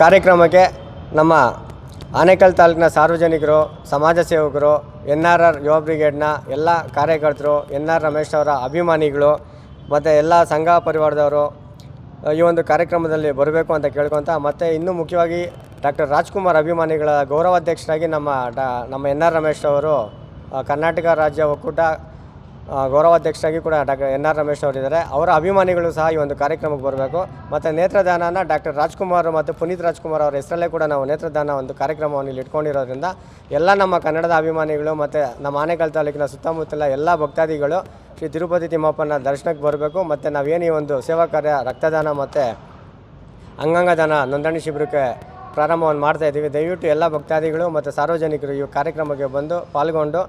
ಕಾರ್ಯಕ್ರಮಕ್ಕೆ ನಮ್ಮ ಆನೇಕಲ್ ತಾಲೂಕಿನ ಸಾರ್ವಜನಿಕರು, ಸಮಾಜ ಸೇವಕರು ಎನ್ ಆರ್ ಆರ್ ಯುವ ಬ್ರಿಗೇಡ್ನ ಎಲ್ಲ ಕಾರ್ಯಕರ್ತರು ಎನ್ ಆರ್ ರಮೇಶ್ ಅವರ ಅಭಿಮಾನಿಗಳು, ಮತ್ತು ಎಲ್ಲ ಸಂಘ ಪರಿವಾರದವರು, ಈ ಒಂದು ಕಾರ್ಯಕ್ರಮದಲ್ಲಿ ಬರಬೇಕು ಅಂತ ಕೇಳ್ಕೊತ, ಮತ್ತು ಇನ್ನೂ ಮುಖ್ಯವಾಗಿ ಡಾಕ್ಟರ್ ರಾಜ್ಕುಮಾರ್ ಅಭಿಮಾನಿಗಳ ಗೌರವಾಧ್ಯಕ್ಷರಾಗಿ ನಮ್ಮ ಡಾ, ನಮ್ಮ ಎನ್ ಆರ್ ರಮೇಶ್ ಅವರು ಕರ್ನಾಟಕ ರಾಜ್ಯ ಒಕ್ಕೂಟ ಗೌರವಾಧ್ಯಕ್ಷರಾಗಿ ಕೂಡ ಡಾಕ್ಟರ್ ಎನ್ ಆರ್ ರಮೇಶ್ ಅವರಿದ್ದಾರೆ. ಅವರ ಅಭಿಮಾನಿಗಳು ಸಹ ಈ ಒಂದು ಕಾರ್ಯಕ್ರಮಕ್ಕೆ ಬರಬೇಕು. ಮತ್ತು ನೇತ್ರದಾನನ ಡಾಕ್ಟರ್ ರಾಜ್ಕುಮಾರ್ ಮತ್ತು ಪುನೀತ್ ರಾಜ್ಕುಮಾರ್ ಅವರ ಹೆಸರಲ್ಲೇ ಕೂಡ ನಾವು ನೇತ್ರದಾನ ಒಂದು ಕಾರ್ಯಕ್ರಮವನ್ನು ಇಲ್ಲಿ ಇಟ್ಕೊಂಡಿರೋದ್ರಿಂದ ಎಲ್ಲ ನಮ್ಮ ಕನ್ನಡದ ಅಭಿಮಾನಿಗಳು ಮತ್ತು ನಮ್ಮ ಆನೇಕಲ್ ತಾಲೂಕಿನ ಸುತ್ತಮುತ್ತಲ ಎಲ್ಲ ಭಕ್ತಾದಿಗಳು ಶ್ರೀ ತಿರುಪತಿ ತಿಮ್ಮಪ್ಪನ ದರ್ಶನಕ್ಕೆ ಬರಬೇಕು. ಮತ್ತು ನಾವೇನು ಈ ಒಂದು ಸೇವಾ ಕಾರ್ಯ, ರಕ್ತದಾನ ಮತ್ತು ಅಂಗಾಂಗದಾನ ನೋಂದಣಿ ಶಿಬಿರಕ್ಕೆ ಪ್ರಾರಂಭವನ್ನು ಮಾಡ್ತಾ ಇದ್ದೀವಿ. ದಯವಿಟ್ಟು ಎಲ್ಲ ಭಕ್ತಾದಿಗಳು ಮತ್ತು ಸಾರ್ವಜನಿಕರು ಈ ಕಾರ್ಯಕ್ರಮಕ್ಕೆ ಬಂದು ಪಾಲ್ಗೊಂಡು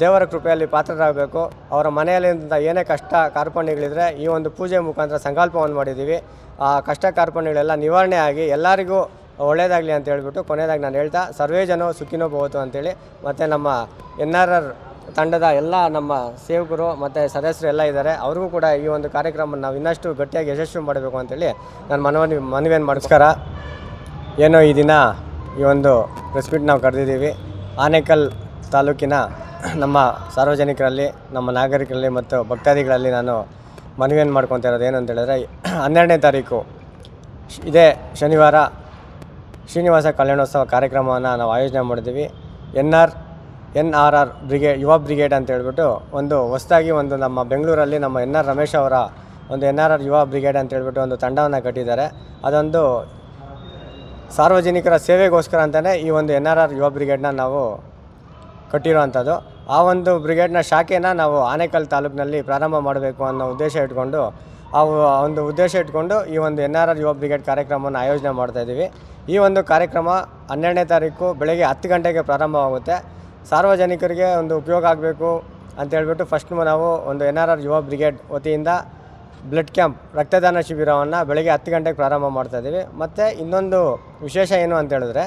ದೇವರ ಕೃಪೆಯಲ್ಲಿ ಪಾತ್ರರಾಗಬೇಕು. ಅವರ ಮನೆಯಲ್ಲಿಂದ ಏನೇ ಕಷ್ಟ ಕಾರ್ಪಣ್ಯಗಳಿದ್ರೆ ಈ ಒಂದು ಪೂಜೆ ಮುಖಾಂತರ ಸಂಕಲ್ಪವನ್ನು ಮಾಡಿದ್ದೀವಿ. ಆ ಕಷ್ಟ ಕಾರ್ಪಣ್ಯಗಳೆಲ್ಲ ನಿವಾರಣೆ ಆಗಿ ಎಲ್ಲರಿಗೂ ಒಳ್ಳೆಯದಾಗಲಿ ಅಂತ ಹೇಳ್ಬಿಟ್ಟು ಕೊನೆಯದಾಗಿ ನಾನು ಹೇಳ್ತಾ, ಸರ್ವೇ ಜನೋ ಸುಖಿನೋ ಬಹುದು ಅಂತೇಳಿ ಮತ್ತು ನಮ್ಮ ಎನ್ ಆರ್ ಆರ್ ತಂಡದ ಎಲ್ಲ ನಮ್ಮ ಸೇವಕರು ಮತ್ತು ಸದಸ್ಯರು ಎಲ್ಲ ಇದ್ದಾರೆ. ಅವ್ರಿಗೂ ಕೂಡ ಈ ಒಂದು ಕಾರ್ಯಕ್ರಮ ನಾವು ಇನ್ನಷ್ಟು ಗಟ್ಟಿಯಾಗಿ ಯಶಸ್ವಿ ಮಾಡಬೇಕು ಅಂತೇಳಿ ನಾನು ಮನವಿ, ಮನವಿಯನ್ನು ಮಾಡಿಸ್ಕರ. ಏನೋ ಈ ದಿನ ಈ ಒಂದು ರೆಸ್ಪಿಟ್ ನಾವು ಕರೆದಿದ್ದೀವಿ. ಆನೇಕಲ್ ತಾಲೂಕಿನ ನಮ್ಮ ಸಾರ್ವಜನಿಕರಲ್ಲಿ, ನಮ್ಮ ನಾಗರಿಕರಲ್ಲಿ ಮತ್ತು ಭಕ್ತಾದಿಗಳಲ್ಲಿ ನಾನು ಮನವಿಯನ್ನು ಮಾಡ್ಕೊತಾ ಇರೋದು ಏನು ಅಂತ ಹೇಳಿದ್ರೆ ಹನ್ನೆರಡನೇ ತಾರೀಕು, ಇದೇ ಶನಿವಾರ ಶ್ರೀನಿವಾಸ ಕಲ್ಯಾಣೋತ್ಸವ ಕಾರ್ಯಕ್ರಮವನ್ನು ನಾವು ಆಯೋಜನೆ ಮಾಡಿದ್ದೀವಿ. N R N R R brigade Yuva brigade ಅಂತ ಹೇಳ್ಬಿಟ್ಟು ಒಂದು ಹೊಸದಾಗಿ ಒಂದು ನಮ್ಮ ಬೆಂಗಳೂರಲ್ಲಿ ನಮ್ಮ ಎನ್ ಆರ್ ರಮೇಶ್ ಅವರ ಒಂದು N R R Yuva brigade ಅಂತ ಹೇಳ್ಬಿಟ್ಟು ಒಂದು ತಂಡವನ್ನು ಕಟ್ಟಿದ್ದಾರೆ. ಅದೊಂದು ಸಾರ್ವಜನಿಕರ ಸೇವೆಗೋಸ್ಕರ ಅಂತಲೇ ಈ ಒಂದು ಎನ್ ಆರ್ ಆರ್ ಯುವ ಬ್ರಿಗೇಡ್ನ ನಾವು ಕಟ್ಟಿರೋವಂಥದ್ದು. ಆ ಒಂದು ಬ್ರಿಗೇಡ್ನ ಶಾಖೆನ ನಾವು ಆನೇಕಲ್ ತಾಲೂಕಿನಲ್ಲಿ ಪ್ರಾರಂಭ ಮಾಡಬೇಕು ಅನ್ನೋ ಉದ್ದೇಶ ಇಟ್ಕೊಂಡು, ಆ ಒಂದು ಉದ್ದೇಶ ಇಟ್ಕೊಂಡು ಈ ಒಂದು N R R Yuva brigade ಕಾರ್ಯಕ್ರಮವನ್ನು ಆಯೋಜನೆ ಮಾಡ್ತಾಯಿದ್ದೀವಿ ಈ ಒಂದು ಕಾರ್ಯಕ್ರಮ ಹನ್ನೆರಡನೇ ತಾರೀಕು ಬೆಳಗ್ಗೆ ಹತ್ತು ಗಂಟೆಗೆ ಪ್ರಾರಂಭವಾಗುತ್ತೆ. ಸಾರ್ವಜನಿಕರಿಗೆ ಒಂದು ಉಪಯೋಗ ಆಗಬೇಕು ಅಂತ ಹೇಳ್ಬಿಟ್ಟು ಫಸ್ಟ್ ನಾವು ಒಂದು N R R Yuva brigade ವತಿಯಿಂದ ಬ್ಲಡ್ ಕ್ಯಾಂಪ್, ರಕ್ತದಾನ ಶಿಬಿರವನ್ನು ಬೆಳಗ್ಗೆ ಹತ್ತು ಗಂಟೆಗೆ ಪ್ರಾರಂಭ ಮಾಡ್ತಾಯಿದ್ದೀವಿ ಮತ್ತು ಇನ್ನೊಂದು ವಿಶೇಷ ಏನು ಅಂತ ಹೇಳಿದ್ರೆ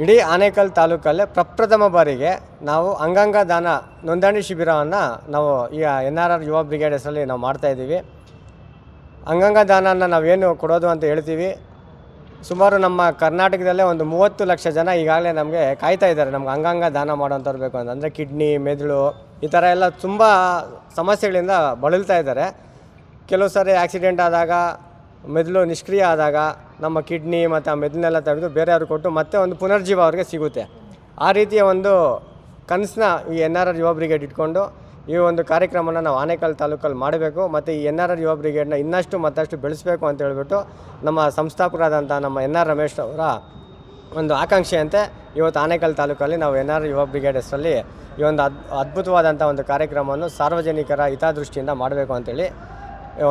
ಇಡೀ ಆನೇಕಲ್ ತಾಲೂಕಲ್ಲೇ ಪ್ರಪ್ರಥಮ ಬಾರಿಗೆ ನಾವು ಅಂಗಾಂಗ ದಾನ ನೋಂದಣಿ ಶಿಬಿರವನ್ನು ನಾವು ಈ N R R Yuva brigade ಹೆಸರಲ್ಲಿ ನಾವು ಮಾಡ್ತಾಯಿದ್ದೀವಿ ಅಂಗಾಂಗ ದಾನನ ನಾವೇನು ಕೊಡೋದು ಅಂತ ಹೇಳ್ತೀವಿ. ಸುಮಾರು ನಮ್ಮ ಕರ್ನಾಟಕದಲ್ಲೇ ಒಂದು ಮೂವತ್ತು ಲಕ್ಷ ಜನ ಈಗಾಗಲೇ ನಮಗೆ ಕಾಯ್ತಾ ಇದ್ದಾರೆ ನಮ್ಗೆ ಅಂಗಾಂಗ ದಾನ ಮಾಡೋಂಥವ್ರು ಬೇಕು ಅಂತ. ಅಂದರೆ ಕಿಡ್ನಿ, ಮೆದುಳು ಈ ಥರ ಎಲ್ಲ ತುಂಬ ಸಮಸ್ಯೆಗಳಿಂದ ಬಳಲ್ತಾ ಇದ್ದಾರೆ. ಕೆಲವು ಸಾರಿ ಆಕ್ಸಿಡೆಂಟ್ ಆದಾಗ, ಮೆದುಳು ನಿಷ್ಕ್ರಿಯ ಆದಾಗ ನಮ್ಮ ಕಿಡ್ನಿ ಮತ್ತು ಆ ಮೆದುಳನ್ನೆಲ್ಲ ತೆಗೆದು ಬೇರೆಯವ್ರಿಗೆ ಕೊಟ್ಟು ಮತ್ತೆ ಒಂದು ಪುನರ್ಜೀವ ಅವ್ರಿಗೆ ಸಿಗುತ್ತೆ. ಆ ರೀತಿಯ ಒಂದು ಕನಸನ್ನ ಈ N R R Yuva brigade ಇಟ್ಕೊಂಡು ಈ ಒಂದು ಕಾರ್ಯಕ್ರಮನ ನಾವು ಆನೇಕಲ್ ತಾಲೂಕಲ್ಲಿ ಮಾಡಬೇಕು ಮತ್ತು ಈ ಎನ್ ಆರ್ ಆರ್ ಯುವ ಬ್ರಿಗೇಡ್ನ ಇನ್ನಷ್ಟು ಮತ್ತಷ್ಟು ಬೆಳೆಸಬೇಕು ಅಂತ ಹೇಳಿಬಿಟ್ಟು ನಮ್ಮ ಸಂಸ್ಥಾಪಕರಾದಂಥ ನಮ್ಮ ಎನ್ ಆರ್ ರಮೇಶ್ ಅವರ ಒಂದು ಆಕಾಂಕ್ಷೆಯಂತೆ ಇವತ್ತು ಆನೇಕಲ್ ತಾಲೂಕಲ್ಲಿ ನಾವು ಎನ್ ಆರ್ ಯುವ ಬ್ರಿಗೇಡ್ ಹೆಸರಲ್ಲಿ ಈ ಒಂದು ಅದ್ ಅದ್ಭುತವಾದಂಥ ಒಂದು ಕಾರ್ಯಕ್ರಮವನ್ನು ಸಾರ್ವಜನಿಕರ ಹಿತದೃಷ್ಟಿಯಿಂದ ಮಾಡಬೇಕು ಅಂತೇಳಿ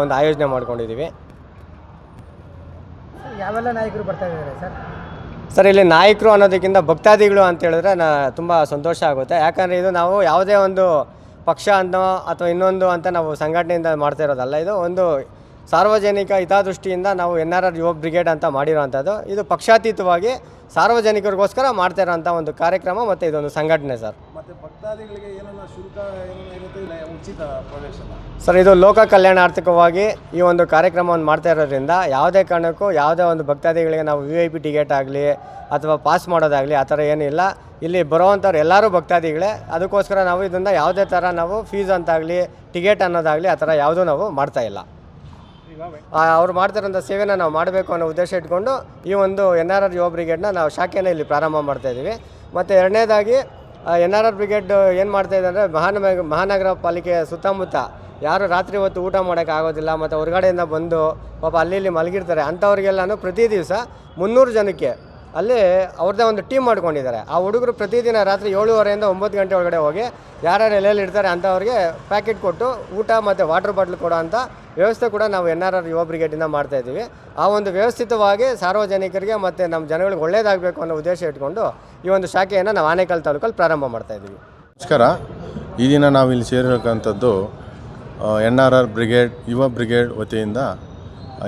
ಒಂದು ಆಯೋಜನೆ ಮಾಡ್ಕೊಂಡಿದ್ದೀವಿ. ಯಾವೆಲ್ಲ ನಾಯಕರು ಬರ್ತಾ ಸರ್? ಸರ್, ಇಲ್ಲಿ ನಾಯಕರು ಅನ್ನೋದಕ್ಕಿಂತ ಭಕ್ತಾದಿಗಳು ಅಂತ ಹೇಳಿದ್ರೆ ನಾ ತುಂಬ ಸಂತೋಷ ಆಗುತ್ತೆ. ಯಾಕಂದರೆ ಇದು ನಾವು ಯಾವುದೇ ಒಂದು ಪಕ್ಷ ಅನ್ನೋ ಅಥವಾ ಇನ್ನೊಂದು ಅಂತ ನಾವು ಸಂಘಟನೆಯಿಂದ ಮಾಡ್ತಾ ಇರೋದಲ್ಲ, ಇದು ಒಂದು ಸಾರ್ವಜನಿಕ ಹಿತದೃಷ್ಟಿಯಿಂದ ನಾವು ಎನ್ ಆರ್ ಯುವ ಬ್ರಿಗೇಡ್ ಅಂತ ಮಾಡಿರೋವಂಥದ್ದು. ಇದು ಪಕ್ಷಾತೀತವಾಗಿ ಸಾರ್ವಜನಿಕರಿಗೋಸ್ಕರ ಮಾಡ್ತಾ ಇರೋಂಥ ಒಂದು ಕಾರ್ಯಕ್ರಮ ಮತ್ತು ಇದೊಂದು ಸಂಘಟನೆ ಸರ್. ಇಲ್ಲ ಸರ್, ಇದು ಲೋಕ ಕಲ್ಯಾಣಾರ್ಥಕವಾಗಿ ಈ ಒಂದು ಕಾರ್ಯಕ್ರಮವನ್ನು ಮಾಡ್ತಾ ಇರೋದ್ರಿಂದ ಯಾವುದೇ ಕಾರಣಕ್ಕೂ ಯಾವುದೇ ಒಂದು ಭಕ್ತಾದಿಗಳಿಗೆ ನಾವು ವಿ ಐ ಪಿ ಟಿಕೆಟ್ ಆಗಲಿ ಅಥವಾ ಪಾಸ್ ಮಾಡೋದಾಗಲಿ ಆ ಥರ ಏನಿಲ್ಲ ಇಲ್ಲಿ. ಬರೋವಂಥವ್ರು ಎಲ್ಲರೂ ಭಕ್ತಾದಿಗಳೇ. ಅದಕ್ಕೋಸ್ಕರ ನಾವು ಇದನ್ನು ಯಾವುದೇ ಥರ ನಾವು ಫೀಸ್ ಅಂತಾಗಲಿ, ಟಿಕೆಟ್ ಅನ್ನೋದಾಗಲಿ ಆ ಥರ ಯಾವುದೂ ನಾವು ಮಾಡ್ತಾ ಇಲ್ಲ. ಅವ್ರು ಮಾಡ್ತಿರೋಂಥ ಸೇವೆನ ನಾವು ಮಾಡಬೇಕು ಅನ್ನೋ ಉದ್ದೇಶ ಇಟ್ಕೊಂಡು ಈ ಒಂದು ಎನ್ ಆರ್ ಆರ್ ಯುವ ಬ್ರಿಗೇಡ್ನ ನಾವು ಶಾಖೆಯನ್ನು ಇಲ್ಲಿ ಪ್ರಾರಂಭ ಮಾಡ್ತಾ ಇದ್ದೀವಿ. ಮತ್ತು ಎರಡನೇದಾಗಿ ಎನ್ ಆರ್ ಆರ್ ಬ್ರಿಗೇಡ್ ಏನು ಮಾಡ್ತಾ ಇದೆ ಅಂದರೆ ಮಹಾನಗ ಮಹಾನಗರ ಪಾಲಿಕೆಯ ಸುತ್ತಮುತ್ತ ಯಾರು ರಾತ್ರಿ ಹೊತ್ತು ಊಟ ಮಾಡೋಕ್ಕೆ ಆಗೋದಿಲ್ಲ, ಮತ್ತು ಹೊರಗಡೆಯಿಂದ ಬಂದು ಪಾಪ ಅಲ್ಲಿ ಇಲ್ಲಿ ಮಲಗಿರ್ತಾರೆ. ಅಂಥವ್ರಿಗೆಲ್ಲನೂ ಪ್ರತಿ ದಿವಸ ಮುನ್ನೂರು ಜನಕ್ಕೆ ಅಲ್ಲಿ ಅವ್ರದ್ದೇ ಒಂದು ಟೀಮ್ ಮಾಡ್ಕೊಂಡಿದ್ದಾರೆ. ಆ ಹುಡುಗರು ಪ್ರತಿದಿನ ರಾತ್ರಿ ಏಳುವರೆಯಿಂದ ಒಂಬತ್ತು ಗಂಟೆ ಒಳಗಡೆ ಹೋಗಿ ಯಾರ್ಯಾರು ಎಲ್ಲೆಲ್ಲಿ ಇರ್ತಾರೆ ಅಂಥವ್ರಿಗೆ ಪ್ಯಾಕೆಟ್ ಕೊಟ್ಟು ಊಟ ಮತ್ತು ವಾಟರ್ ಬಾಟ್ಲ್ ಕೊಡೋ ಅಂಥ ವ್ಯವಸ್ಥೆ ಕೂಡ ನಾವು ಎನ್ ಆರ್ ಆರ್ ಯುವ ಬ್ರಿಗೇಡಿಂದ ಮಾಡ್ತಾಯಿದ್ದೀವಿ ಆ ಒಂದು ವ್ಯವಸ್ಥಿತವಾಗಿ ಸಾರ್ವಜನಿಕರಿಗೆ ಮತ್ತು ನಮ್ಮ ಜನಗಳಿಗೆ ಒಳ್ಳೇದಾಗಬೇಕು ಅನ್ನೋ ಉದ್ದೇಶ ಇಟ್ಕೊಂಡು ಈ ಒಂದು ಶಾಖೆಯನ್ನು ನಾವು ಆನೇಕಲ್ ತಾಲೂಕಲ್ಲಿ ಪ್ರಾರಂಭ ಮಾಡ್ತಾ ಇದ್ದೀವಿ. ನಮಸ್ಕಾರ. ಈ ದಿನ ನಾವು ಇಲ್ಲಿ ಸೇರಿರತಕ್ಕಂಥದ್ದು N R R brigade Yuva brigade ವತಿಯಿಂದ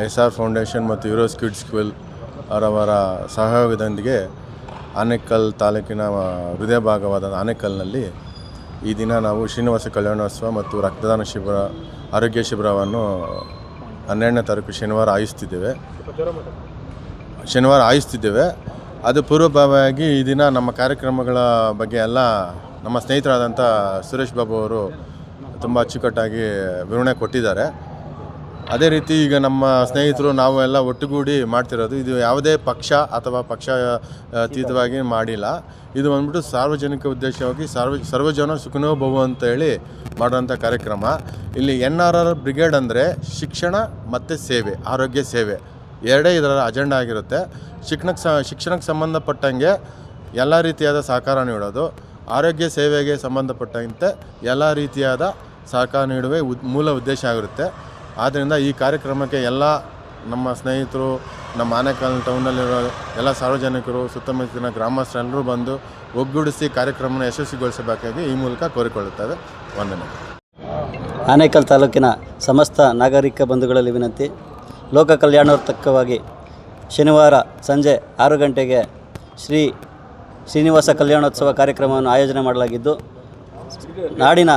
ಎಸ್ ಆರ್ ಫೌಂಡೇಶನ್ ಮತ್ತು ಯುರೋಸ್ ಕಿಡ್ಸ್ ಸ್ಕೂಲ್ ಅವರವರ ಸಹಯೋಗದೊಂದಿಗೆ ಆನೇಕಲ್ ತಾಲೂಕಿನ ಹೃದಯ ಭಾಗವಾದ ಆನೇಕಲ್ನಲ್ಲಿ ಈ ದಿನ ನಾವು ಶ್ರೀನಿವಾಸ ಕಲ್ಯಾಣೋತ್ಸವ ಮತ್ತು ರಕ್ತದಾನ ಶಿಬಿರ, ಆರೋಗ್ಯ ಶಿಬಿರವನ್ನು ಹನ್ನೆರಡನೇ ತಾರೀಕು ಶನಿವಾರ ಆಯಿಸ್ತಿದ್ದೇವೆ ಶನಿವಾರ ಆಯಿಸ್ತಿದ್ದೇವೆ ಅದು ಪೂರ್ವಭಾವಿಯಾಗಿ ಈ ದಿನ ನಮ್ಮ ಕಾರ್ಯಕ್ರಮಗಳ ಬಗ್ಗೆ ಎಲ್ಲ ನಮ್ಮ ಸ್ನೇಹಿತರಾದಂಥ ಸುರೇಶ್ ಬಾಬು ಅವರು ತುಂಬ ಅಚ್ಚುಕಟ್ಟಾಗಿ ವಿವರಣೆ ಕೊಟ್ಟಿದ್ದಾರೆ. ಅದೇ ರೀತಿ ಈಗ ನಮ್ಮ ಸ್ನೇಹಿತರು ನಾವು ಎಲ್ಲ ಒಟ್ಟುಗೂಡಿ ಮಾಡ್ತಿರೋದು. ಇದು ಯಾವುದೇ ಪಕ್ಷ ಅಥವಾ ಪಕ್ಷ ಅತೀತವಾಗಿ ಮಾಡಿಲ್ಲ. ಇದು ಬಂದ್ಬಿಟ್ಟು ಸಾರ್ವಜನಿಕ ಉದ್ದೇಶವಾಗಿ ಸಾರ್ವ ಸರ್ವಜನ ಸುಖನೋ ಭವ ಅಂತ ಹೇಳಿ ಮಾಡುವಂಥ ಕಾರ್ಯಕ್ರಮ. ಇಲ್ಲಿ ಎನ್ ಆರ್ ಆರ್ ಬ್ರಿಗೇಡ್ ಅಂದರೆ ಶಿಕ್ಷಣ ಮತ್ತು ಸೇವೆ, ಆರೋಗ್ಯ ಸೇವೆ. ಎರಡೇ ಇದರ ಅಜೆಂಡಾ ಆಗಿರುತ್ತೆ. ಶಿಕ್ಷಣಕ್ಕೆ ಸ ಶಿಕ್ಷಣಕ್ಕೆ ಸಂಬಂಧಪಟ್ಟಂಗೆ ಎಲ್ಲ ರೀತಿಯಾದ ಸಹಕಾರ ನೀಡೋದು. ಆರೋಗ್ಯ ಸೇವೆಗೆ ಸಂಬಂಧಪಟ್ಟಂತೆ ಎಲ್ಲ ರೀತಿಯಾದ ಸಹಕಾರ ನೀಡುವ ಉದ್ ಮೂಲ ಉದ್ದೇಶ ಆಗಿರುತ್ತೆ. ಆದ್ದರಿಂದ ಈ ಕಾರ್ಯಕ್ರಮಕ್ಕೆ ಎಲ್ಲ ನಮ್ಮ ಸ್ನೇಹಿತರು, ನಮ್ಮ ಆನೇಕಲ್ ಟೌನಲ್ಲಿರೋ ಎಲ್ಲ ಸಾರ್ವಜನಿಕರು, ಸುತ್ತಮುತ್ತಲಿನ ಗ್ರಾಮಸ್ಥರೆಲ್ಲರೂ ಬಂದು ಒಗ್ಗೂಡಿಸಿ ಕಾರ್ಯಕ್ರಮನ ಯಶಸ್ವಿಗೊಳಿಸಬೇಕಾಗಿ ಈ ಮೂಲಕ ಕೋರಿಕೊಳ್ಳುತ್ತೇವೆ. ವಂದನೆ. ಆನೇಕಲ್ ತಾಲೂಕಿನ ಸಮಸ್ತ ನಾಗರಿಕ ಬಂಧುಗಳಲ್ಲಿ ವಿನಂತಿ. ಲೋಕ ಕಲ್ಯಾಣೋತ್ತಕವಾಗಿ ಶನಿವಾರ ಸಂಜೆ ಆರು ಗಂಟೆಗೆ ಶ್ರೀ ಶ್ರೀನಿವಾಸ ಕಲ್ಯಾಣೋತ್ಸವ ಕಾರ್ಯಕ್ರಮವನ್ನು ಆಯೋಜನೆ ಮಾಡಲಾಗಿದ್ದು, ನಾಡಿನ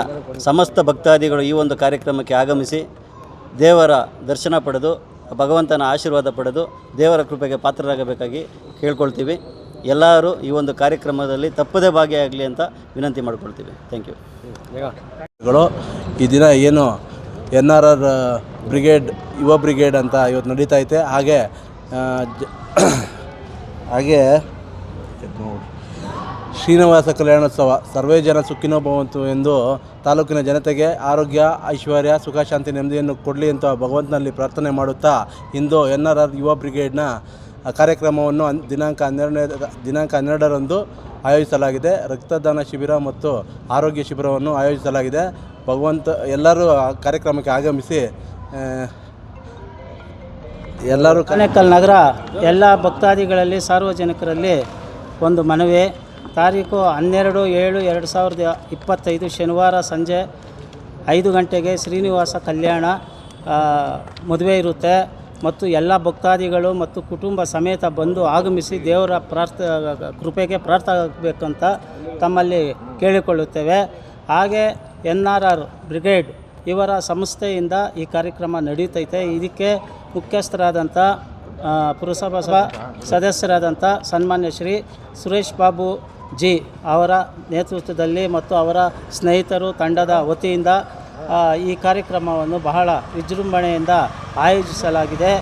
ಸಮಸ್ತ ಭಕ್ತಾದಿಗಳು ಈ ಒಂದು ಕಾರ್ಯಕ್ರಮಕ್ಕೆ ಆಗಮಿಸಿ ದೇವರ ದರ್ಶನ ಪಡೆದು ಭಗವಂತನ ಆಶೀರ್ವಾದ ಪಡೆದು ದೇವರ ಕೃಪೆಗೆ ಪಾತ್ರರಾಗಬೇಕಾಗಿ ಕೇಳ್ಕೊಳ್ತೀವಿ. ಎಲ್ಲರೂ ಈ ಒಂದು ಕಾರ್ಯಕ್ರಮದಲ್ಲಿ ತಪ್ಪದೇ ಭಾಗಿಯಾಗಲಿ ಅಂತ ವಿನಂತಿ ಮಾಡ್ಕೊಳ್ತೀವಿ. ಥ್ಯಾಂಕ್ ಯು ಈ ದಿನ ಏನು N R R brigade Yuva brigade ಅಂತ ಇವತ್ತು ನಡೀತಾ ಐತೆ. ಹಾಗೆ ಆ, ಶ್ರೀನಿವಾಸ ಕಲ್ಯಾಣೋತ್ಸವ, ಸರ್ವೇ ಜನ ಸುಖಿನೋ ಭವಂತು ಎಂದು ತಾಲೂಕಿನ ಜನತೆಗೆ ಆರೋಗ್ಯ, ಐಶ್ವರ್ಯ, ಸುಖ, ಶಾಂತಿ, ನೆಮ್ಮದಿಯನ್ನು ಕೊಡಲಿ ಅಂತ ಭಗವಂತನಲ್ಲಿ ಪ್ರಾರ್ಥನೆ ಮಾಡುತ್ತಾ ಇಂದು ಎನ್ ಆರ್ ಆರ್ ಯುವ ಬ್ರಿಗೇಡ್ನ ಕಾರ್ಯಕ್ರಮವನ್ನು ದಿನಾಂಕ ಹನ್ನೆರಡನೇ, ದಿನಾಂಕ ಹನ್ನೆರಡರಂದು ಆಯೋಜಿಸಲಾಗಿದೆ. ರಕ್ತದಾನ ಶಿಬಿರ ಮತ್ತು ಆರೋಗ್ಯ ಶಿಬಿರವನ್ನು ಆಯೋಜಿಸಲಾಗಿದೆ. ಭಗವಂತ, ಎಲ್ಲರೂ ಕಾರ್ಯಕ್ರಮಕ್ಕೆ ಆಗಮಿಸಿ ಎಲ್ಲರೂ ಕ- ನಗರ, ಎಲ್ಲ ಭಕ್ತಾದಿಗಳಲ್ಲಿ, ಸಾರ್ವಜನಿಕರಲ್ಲಿ ಒಂದು ಮನವಿ. ತಾರೀಕು ಹನ್ನೆರಡು ಏಳು ಎರಡು ಸಾವಿರದ ಇಪ್ಪತ್ತೈದು ಶನಿವಾರ ಸಂಜೆ ಐದು ಗಂಟೆಗೆ ಶ್ರೀನಿವಾಸ ಕಲ್ಯಾಣ ಮದುವೆ ಇರುತ್ತೆ. ಮತ್ತು ಎಲ್ಲ ಭಕ್ತಾದಿಗಳು ಮತ್ತು ಕುಟುಂಬ ಸಮೇತ ಬಂದು ಆಗಮಿಸಿ ದೇವರ ಪ್ರಾರ್ಥ, ಕೃಪೆಗೆ ಪ್ರಾರ್ಥನೆ ತಮ್ಮಲ್ಲಿ ಕೇಳಿಕೊಳ್ಳುತ್ತೇವೆ. ಹಾಗೆ ಎನ್ ಆರ್ ಆರ್ ಬ್ರಿಗೇಡ್ ಇವರ ಸಂಸ್ಥೆಯಿಂದ ಈ ಕಾರ್ಯಕ್ರಮ ನಡೀತೈತೆ. ಇದಕ್ಕೆ ಮುಖ್ಯಸ್ಥರಾದಂಥ ಪುರಸಭಾ ಸಭಾ ಸದಸ್ಯರಾದಂಥ ಸನ್ಮಾನ್ಯ ಶ್ರೀ ಸುರೇಶ್ ಬಾಬು ಜಿ ಅವರ ನೇತೃತ್ವದಲ್ಲಿ ಮತ್ತು ಅವರ ಸ್ನೇಹಿತರು ತಂಡದ ವತಿಯಿಂದ ಈ ಕಾರ್ಯಕ್ರಮವನ್ನು ಬಹಳ ವಿಜೃಂಭಣೆಯಿಂದ ಆಯೋಜಿಸಲಾಗಿದೆ.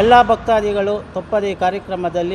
ಎಲ್ಲ ಭಕ್ತಾದಿಗಳು ತಪ್ಪದೇ ಈ ಕಾರ್ಯಕ್ರಮದಲ್ಲಿ